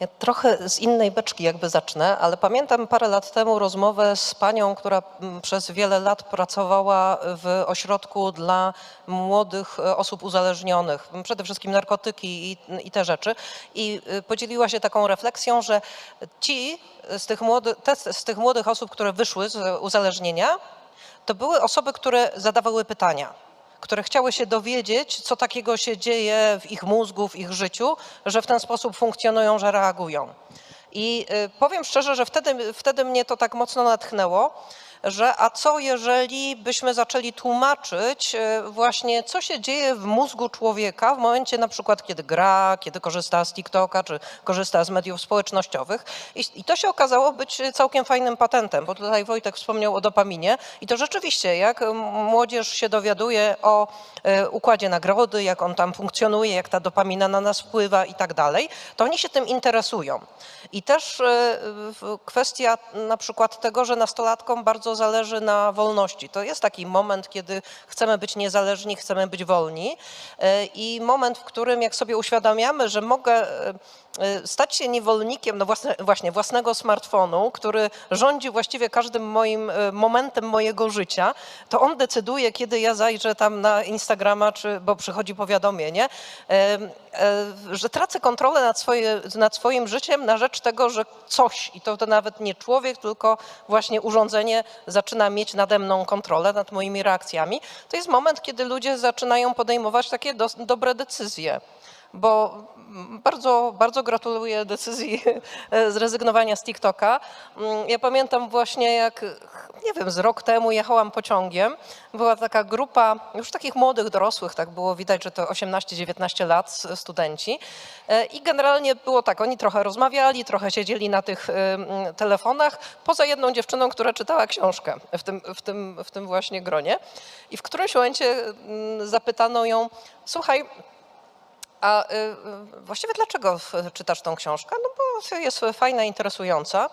Ja trochę z innej beczki jakby zacznę, ale pamiętam parę lat temu rozmowę z panią, która mm, przez wiele lat pracowała w ośrodku dla młodych e, osób uzależnionych, przede wszystkim narkotyki i, i te rzeczy. I y, podzieliła się taką refleksją, że ci z tych, młody, te z tych młodych osób, które wyszły z uzależnienia, to były osoby, które zadawały pytania które chciały się dowiedzieć, co takiego się dzieje w ich mózgu, w ich życiu, że w ten sposób funkcjonują, że reagują. I y, powiem szczerze, że wtedy, wtedy mnie to tak mocno natchnęło, że a co jeżeli byśmy zaczęli tłumaczyć y, właśnie, co się dzieje w mózgu człowieka w momencie na przykład, kiedy gra, kiedy korzysta z TikToka, czy korzysta z mediów społecznościowych. I, I to się okazało być całkiem fajnym patentem, bo tutaj Wojtek wspomniał o dopaminie i to rzeczywiście, jak młodzież się dowiaduje o e, układzie nagrody, jak on tam funkcjonuje, jak ta dopamina na nas wpływa i tak dalej, to oni się tym interesują. I też e, kwestia na przykład tego, że nastolatkom bardzo zależy na wolności. To jest taki moment, kiedy chcemy być niezależni, chcemy być wolni e, i moment, w którym jak sobie uświadamiamy, że mogę e, stać się niewolnikiem no własne, właśnie własnego smartfonu, który rządzi właściwie każdym moim e, momentem mojego życia, to on decyduje, kiedy ja zajrzę tam na Instagrama, czy, bo przychodzi powiadomienie, e, że tracę kontrolę nad, swoje, nad swoim życiem na rzecz tego, że coś, i to, to nawet nie człowiek, tylko właśnie urządzenie zaczyna mieć nade mną kontrolę nad moimi reakcjami. To jest moment, kiedy ludzie zaczynają podejmować takie dos- dobre decyzje bo bardzo, bardzo gratuluję decyzji zrezygnowania z TikToka. Mm, Ja pamiętam właśnie jak, nie wiem, z rok temu jechałam pociągiem, była taka grupa już takich młodych dorosłych, tak było widać, że to 18-19 lat studenci. E, i generalnie było tak, oni trochę rozmawiali, trochę siedzieli na tych e, telefonach, poza jedną dziewczyną, która czytała książkę w tym, w tym, w tym właśnie gronie. I w którymś momencie mm, zapytano ją, słuchaj, a y, y, właściwie dlaczego czytasz tą książkę? No bo jest fajna, interesująca.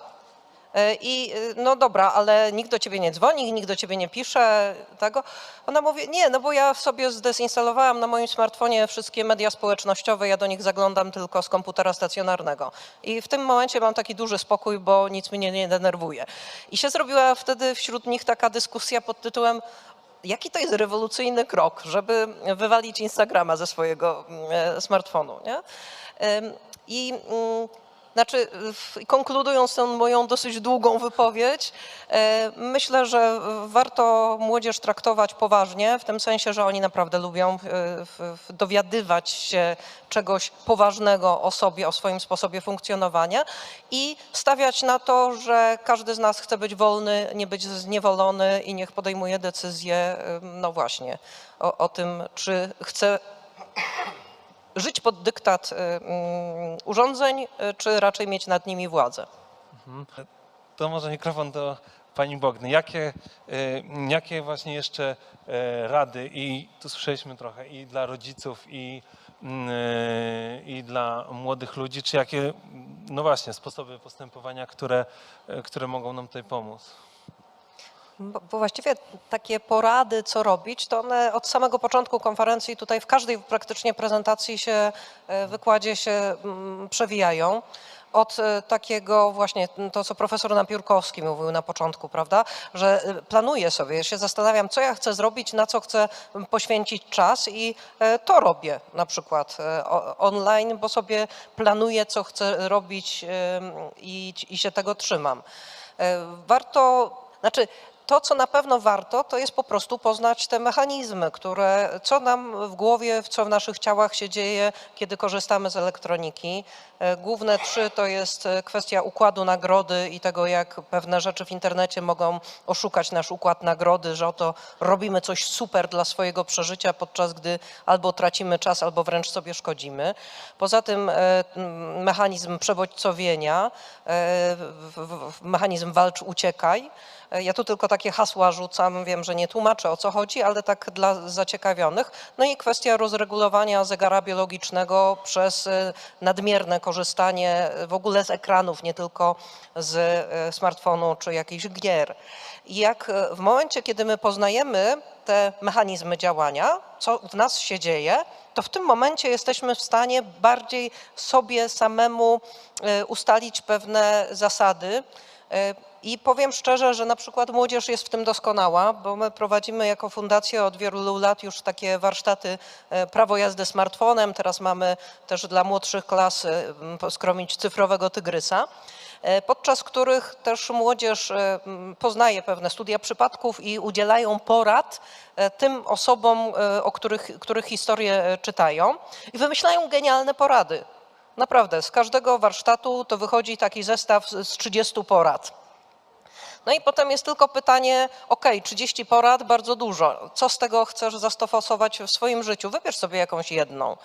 Y, I no dobra, ale nikt do ciebie nie dzwoni, nikt do ciebie nie pisze tego. Ona mówi, nie, no bo ja sobie zdesinstalowałam na moim smartfonie wszystkie media społecznościowe, ja do nich zaglądam tylko z komputera stacjonarnego. I w tym momencie mam taki duży spokój, bo nic mnie nie denerwuje. I się zrobiła wtedy wśród nich taka dyskusja pod tytułem jaki to jest rewolucyjny krok, żeby wywalić Instagrama ze swojego mm, e, smartfonu. Nie? I mm, znaczy, konkludując tę moją dosyć długą wypowiedź, e, myślę, że warto młodzież traktować poważnie, w tym sensie, że oni naprawdę lubią e, dowiadywać się czegoś poważnego o sobie, o swoim sposobie funkcjonowania i stawiać na to, że każdy z nas chce być wolny, nie być zniewolony i niech podejmuje decyzje, ym, no właśnie, o, o tym, czy chce żyć pod dyktat y, mm, urządzeń, y, czy raczej mieć nad nimi władzę. To może mikrofon do pani Bogny. Jakie, y, jakie właśnie jeszcze rady i tu słyszeliśmy trochę i dla rodziców i, mm, i dla młodych ludzi, czy jakie, no właśnie, sposoby postępowania, które, które mogą nam tutaj pomóc? Bo, właściwie takie porady, co robić, to one od samego początku konferencji tutaj w każdej praktycznie prezentacji się, e, wykładzie się mm, przewijają. Od e, takiego właśnie to, co profesor Napiórkowski mówił na początku, prawda, że e, planuję sobie, się zastanawiam, co ja chcę zrobić, na co chcę poświęcić czas i e, to robię na przykład online, bo sobie planuję, co chcę robić i, i się tego trzymam. Warto, znaczy to, co na pewno warto, to jest po prostu poznać te mechanizmy, które, co nam w głowie, co w naszych ciałach się dzieje, kiedy korzystamy z elektroniki. E, Główne trzy to jest e, kwestia układu nagrody i tego, jak pewne rzeczy w internecie mogą oszukać nasz układ nagrody, że oto robimy coś super dla swojego przeżycia, podczas gdy albo tracimy czas, albo wręcz sobie szkodzimy. Poza tym e, mechanizm przebodźcowienia, mechanizm walcz-uciekaj. E, Ja tu tylko tak takie hasła rzucam, wiem, że nie tłumaczę o co chodzi, ale tak dla zaciekawionych. No i kwestia rozregulowania zegara biologicznego przez y, nadmierne korzystanie w ogóle z ekranów, nie tylko z smartfonu czy jakichś gier. I jak w momencie, kiedy my poznajemy te mechanizmy działania, co w nas się dzieje, to w tym momencie jesteśmy w stanie bardziej sobie samemu ustalić pewne zasady. I powiem szczerze, że na przykład młodzież jest w tym doskonała, bo my prowadzimy jako fundacja od wielu lat już takie warsztaty e, prawo jazdy smartfonem. Teraz mamy też dla młodszych klas e, skromić cyfrowego tygrysa e, podczas których też młodzież poznaje pewne studia przypadków i udzielają porad tym osobom, o których, których historie czytają i wymyślają genialne porady. Naprawdę, z każdego warsztatu to wychodzi taki zestaw z 30 porad. No i potem jest tylko pytanie, ok, 30 porad, bardzo dużo. Co z tego chcesz zastosować w swoim życiu? Wybierz sobie jakąś jedną.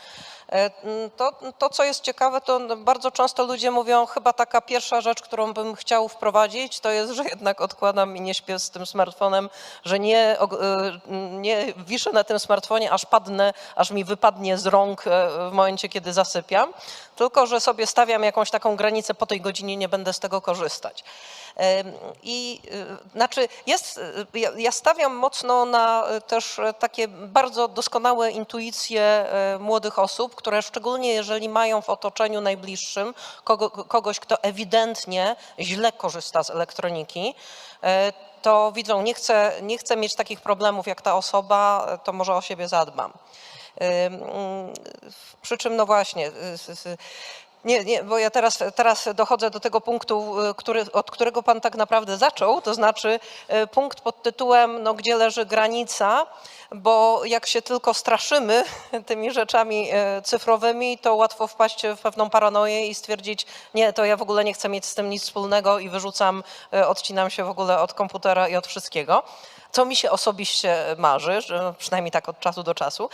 E, m, To, to, co jest ciekawe, to bardzo często ludzie mówią, chyba taka pierwsza rzecz, którą bym chciał wprowadzić, to jest, że jednak odkładam i nie śpię z tym smartfonem, że nie, e, nie wiszę na tym smartfonie, aż padnę, aż mi wypadnie z rąk e, w momencie, kiedy zasypiam, tylko że sobie stawiam jakąś taką granicę, po tej godzinie nie będę z tego korzystać. I y, znaczy jest, y, ja, stawiam mocno na y, też takie bardzo doskonałe intuicje młodych osób, które szczególnie jeżeli mają w otoczeniu najbliższym kogo, kogoś, kto ewidentnie źle korzysta z elektroniki, to widzą, nie chcę, nie chcę mieć takich problemów jak ta osoba, to może o siebie zadbam. Przy czym, no właśnie, nie, nie, bo ja teraz, teraz dochodzę do tego punktu, który, od którego Pan tak naprawdę zaczął, to znaczy y, punkt pod tytułem, no, gdzie leży granica, bo jak się tylko straszymy tymi rzeczami y, cyfrowymi, to łatwo wpaść w pewną paranoję i stwierdzić, nie, to ja w ogóle nie chcę mieć z tym nic wspólnego i wyrzucam, y, odcinam się w ogóle od komputera i od wszystkiego co mi się osobiście marzy, przynajmniej tak od czasu do czasu.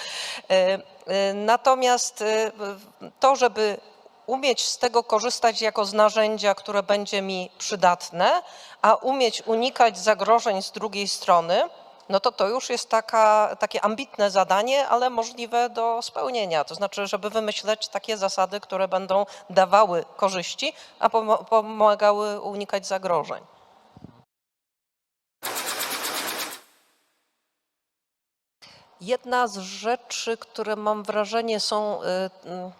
Natomiast to, żeby umieć z tego korzystać jako z narzędzia, które będzie mi przydatne, a umieć unikać zagrożeń z drugiej strony, no to to już jest taka, takie ambitne zadanie, ale możliwe do spełnienia. To znaczy, żeby wymyśleć takie zasady, które będą dawały korzyści, a pomagały unikać zagrożeń. Jedna z rzeczy, które mam wrażenie są, y,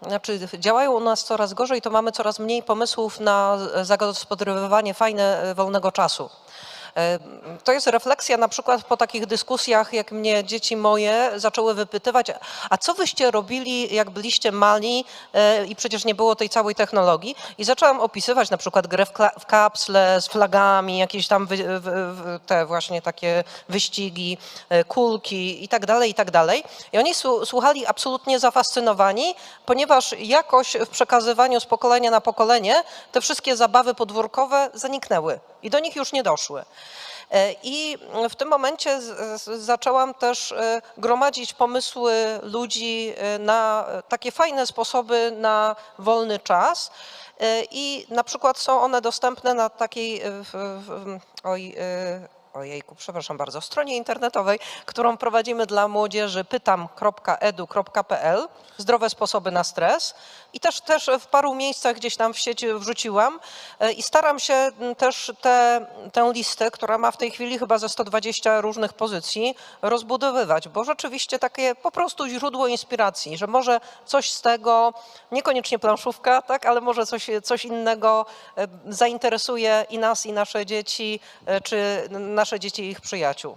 y, znaczy działają u nas coraz gorzej, to mamy coraz mniej pomysłów na zagospodarowywanie fajne y, wolnego czasu. To jest refleksja na przykład po takich dyskusjach, jak mnie dzieci moje zaczęły wypytywać, a co wyście robili, jak byliście mali y, i przecież nie było tej całej technologii. I zaczęłam opisywać na przykład grę w, kapsle z flagami, jakieś tam te właśnie takie wyścigi, y, kulki i tak dalej, i tak dalej. I oni słuchali absolutnie zafascynowani, ponieważ jakoś w przekazywaniu z pokolenia na pokolenie te wszystkie zabawy podwórkowe zaniknęły i do nich już nie doszły. E, I w tym momencie zaczęłam też e, gromadzić pomysły ludzi e, na takie fajne sposoby na wolny czas. I na przykład są one dostępne na takiej, oj, ojejku, przepraszam bardzo, stronie internetowej, którą prowadzimy dla młodzieży pytam.edu.pl, zdrowe sposoby na stres. I też, też w paru miejscach gdzieś tam w sieci wrzuciłam e, i staram się też te, tę listę, która ma w tej chwili chyba ze 120 różnych pozycji, rozbudowywać, bo rzeczywiście takie po prostu źródło inspiracji, że może coś z tego, niekoniecznie planszówka, tak, ale może coś, coś innego e, zainteresuje i nas, i nasze dzieci, e, czy nasze dzieci i ich przyjaciół.